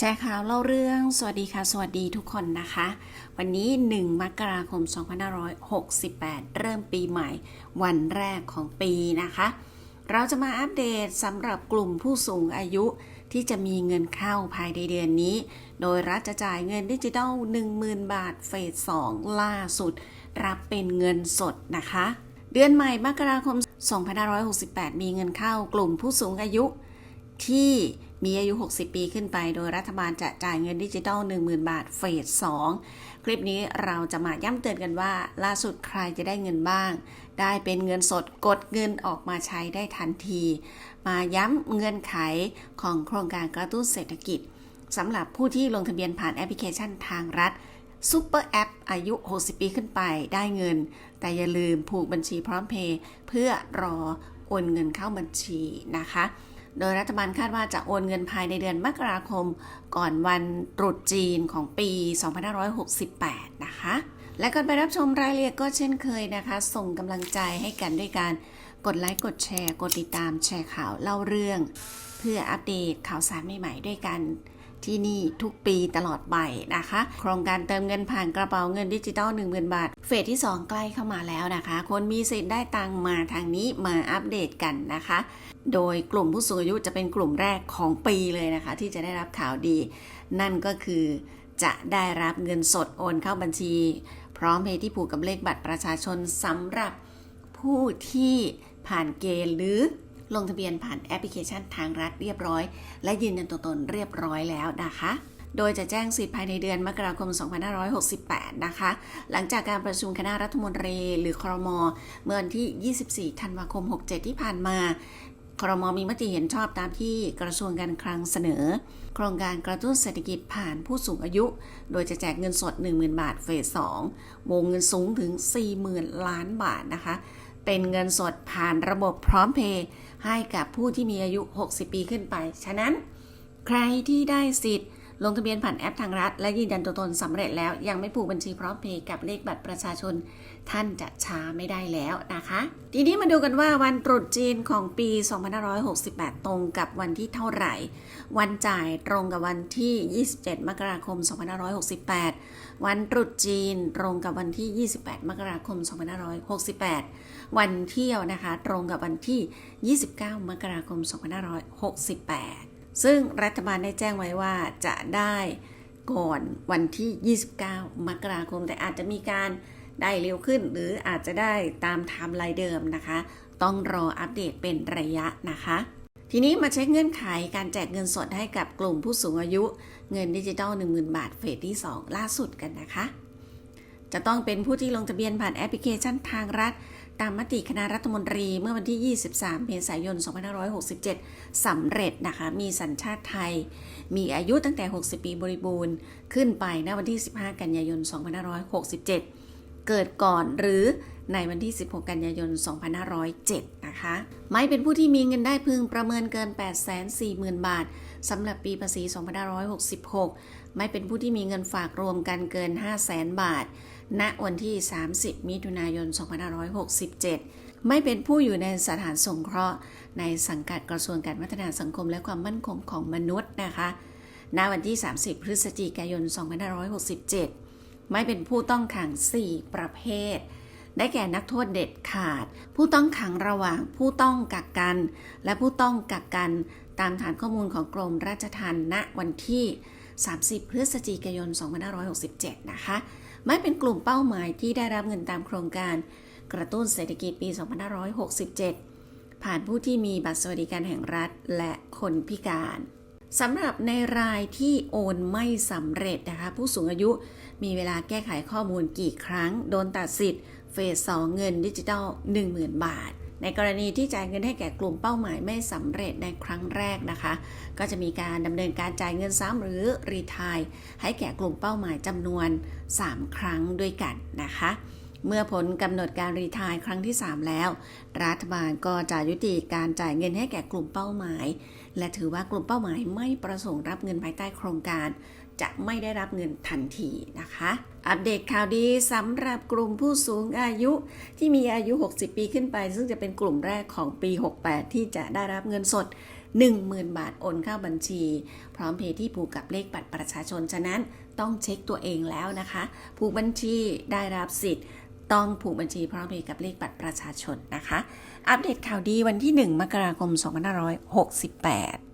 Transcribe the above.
แชร์ข่าวเล่าเรื่อง สวัสดีค่ะ สวัสดีทุกคนนะคะ วันนี้ 1 มกราคม 2568 เริ่มปีใหม่ วันแรกของปีนะคะ เราจะมาอัปเดตสำหรับกลุ่มผู้สูงอายุที่จะมีเงินเข้าภายในเดือนนี้ โดยรัฐจะจ่ายเงินดิจิทัล 10,000 บาทเฟส 2 ล่าสุด รับเป็นเงินสดนะคะ เดือนใหม่ มกราคม 2568 มีเงินเข้ากลุ่มผู้สูงอายุที่ มีอายุ 60 ปีขึ้นไป โดยรัฐบาลจะจ่ายเงินดิจิทัล 10,000 บาทเฟส 2 คลิปนี้เราจะมาย้ำเตือนกันว่า ล่าสุดใครจะได้เงินบ้าง ได้เป็นเงินสดกดเงินออกมาใช้ได้ทันที มาย้ำเงื่อนไขของโครงการกระตุ้นเศรษฐกิจสำหรับผู้ที่ลงทะเบียนผ่านแอปพลิเคชันทางรัฐซูเปอร์แอปอายุ 60 ปีขึ้นไปได้เงิน แต่อย่าลืมผูกบัญชีพร้อมเพย์เพื่อรอโอนเงินเข้าบัญชีนะคะ โดยรัฐบาลคาดว่าจะโอนเงินภายในเดือนมกราคม ก่อนวันตรุษจีนของปี 2568 นะคะ และก่อนไปรับชมรายละเอียดก็เช่นเคยนะคะ ส่งกำลังใจให้กันด้วยการกดไลค์กดแชร์ กดติดตามแชร์ข่าวเล่าเรื่อง เพื่ออัปเดตข่าวสารใหม่ๆด้วยกัน ที่นี่ทุกปีตลอดไปนะคะ โครงการเติมเงินผ่านกระเป๋าเงินดิจิตอล10,000 บาท เฟสที่ 2 ใกล้เข้ามาแล้วนะคะ คนมีสิทธิ์ได้ตังมาทางนี้มาอัปเดตกันนะคะ โดยกลุ่มผู้สูงอายุจะเป็นกลุ่มแรกของปีเลยนะคะ ที่จะได้รับข่าวดี นั่นก็คือจะได้รับเงินสดโอนเข้าบัญชี พร้อมเพย์ที่ผูกกับเลขบัตรประชาชนสำหรับผู้ที่ผ่านเกณฑ์หรือ ลงทะเบียนผ่านแอปพลิเคชันทางรัฐเรียบร้อย และยืนยันตัวตนเรียบร้อยแล้วนะคะ โดยจะแจ้งสิทธิ์ภายในเดือนมกราคม 2568 นะคะ หลังจากการประชุมคณะรัฐมนตรี หรือครม เมื่อวันที่ 24 ธันวาคม 67 ที่ผ่านมาครมมีมติเห็นชอบตามที่กระทรวงการคลังเสนอ โครงการกระตุ้นเศรษฐกิจผ่านผู้สูงอายุ โดยจะแจกเงินสด 10,000 บาทเฟส2วงเงินสูงถึง 40,000 ล้านบาทนะคะ เป็นเงินสดผ่านระบบพร้อมเพย์ให้กับผู้ที่มีอายุ 60 ปีขึ้นไป ฉะนั้น ใครที่ได้สิทธิ์ ลงทะเบียนผ่านแอปทางรัฐ และยืนยันตัวตนสำเร็จแล้ว ยังไม่ผูกบัญชีพร้อมเพย์กับเลขบัตรประชาชน ท่านจะช้าไม่ได้แล้วนะคะ ทีนี้มาดูกันว่าวันตรุษจีนของปี 2568 ตรงกับวันที่เท่าไหร่ วันจ่ายตรงกับวันที่ 27 มกราคม 2568 วันตรุษจีนตรงกับวันที่ 28 มกราคม 2568 วันเที่ยวนะคะ ตรงกับวันที่ 29 มกราคม 2568 ซึ่งรัฐบาลได้แจ้งไว้ว่าจะได้ก่อนวันที่ 29 มกราคม แต่อาจจะมีการได้เร็วขึ้น หรืออาจจะได้ตามไทม์ไลน์เดิมนะคะ ต้องรออัปเดตเป็นระยะนะคะ ทีนี้มาเช็คเงื่อนไขการแจกเงินสดให้กับกลุ่มผู้สูงอายุ เงินดิจิทัล10,000 บาทเฟสที่ 2 ล่าสุดกันนะคะ จะต้องเป็นผู้ที่ลงทะเบียนผ่านแอปพลิเคชันทางรัฐ ตามมติคณะรัฐมนตรีเมื่อวันที่ 23 เมษายน 2567 สำเร็จนะคะ มีสัญชาติไทย มีอายุตั้งแต่ 60 ปีบริบูรณ์ ขึ้นไปณวันที่ 15 กันยายน 2567 เกิดก่อนหรือในวันที่ 16 กันยายน 2507 นะคะ ไม่เป็นผู้ที่มีเงินได้พึงประเมินเกิน 840,000 บาทสำหรับปีภาษี 2566 ไม่เป็นผู้ที่มีเงินฝากรวมกันเกิน 500,000 บาท ณวันที่ 30 มิถุนายน 2567 ไม่เป็นผู้อยู่ในสถานสงเคราะห์ ในสังกัดกระทรวงการพัฒนาสังคมและความมั่นคงของมนุษย์นะคะ ณ วันที่ 30 พฤศจิกายน 2567 ไม่เป็นผู้ต้องขัง 4 ประเภท ได้แก่นักโทษเด็ดขาด ผู้ต้องขังระหว่างผู้ต้องกักกัน และผู้ต้องกักกันตามฐานข้อมูลของกรมราชทัณฑ์ณวันที่ 30 พฤศจิกายน 2567 นะคะ ไม่เป็นกลุ่มเป้าหมายที่ได้รับเงินตามโครงการ กระตุ้นเศรษฐกิจปี 2567 ผ่านผู้ที่มีบัตรสวัสดิการแห่งรัฐและคนพิการสำหรับในรายที่โอนไม่สำเร็จนะคะ ผู้สูงอายุมีเวลาแก้ไขข้อมูลกี่ครั้ง โดนตัดสิทธิ์เฟส2เงินดิจิทัล 10,000 บาท ในกรณีที่จ่ายเงินให้แก่กลุ่มเป้าหมายไม่สำเร็จในครั้งแรกนะคะ ก็จะมีการดำเนินการจ่ายเงินซ้ำหรือรีทายให้แก่กลุ่มเป้าหมายจำนวน 3 ครั้งด้วยกันนะคะ เมื่อผลกำหนดการรีทายครั้งที่ 3 แล้ว รัฐบาลก็จะยุติการจ่ายเงินให้แก่กลุ่มเป้าหมาย และถือว่ากลุ่มเป้าหมายไม่ประสงค์รับเงินภายใต้โครงการ จะไม่ได้รับเงินทันทีนะคะ อัปเดตข่าวดีสำหรับกลุ่มผู้สูงอายุที่มีอายุ 60 ปีขึ้นไป ซึ่งจะเป็นกลุ่มแรกของปี 68 ที่จะได้รับเงินสด 10,000 บาทโอนเข้าบัญชี พร้อมเพย์ที่ผูกกับเลขบัตรประชาชน ฉะนั้นต้องเช็คตัวเองแล้วนะคะ ผูกบัญชีได้รับสิทธิ์ ต้องผูกบัญชีพร้อมเพย์กับเลขบัตรประชาชนนะคะ อัปเดตข่าวดีวันที่ 1 มกราคม 2568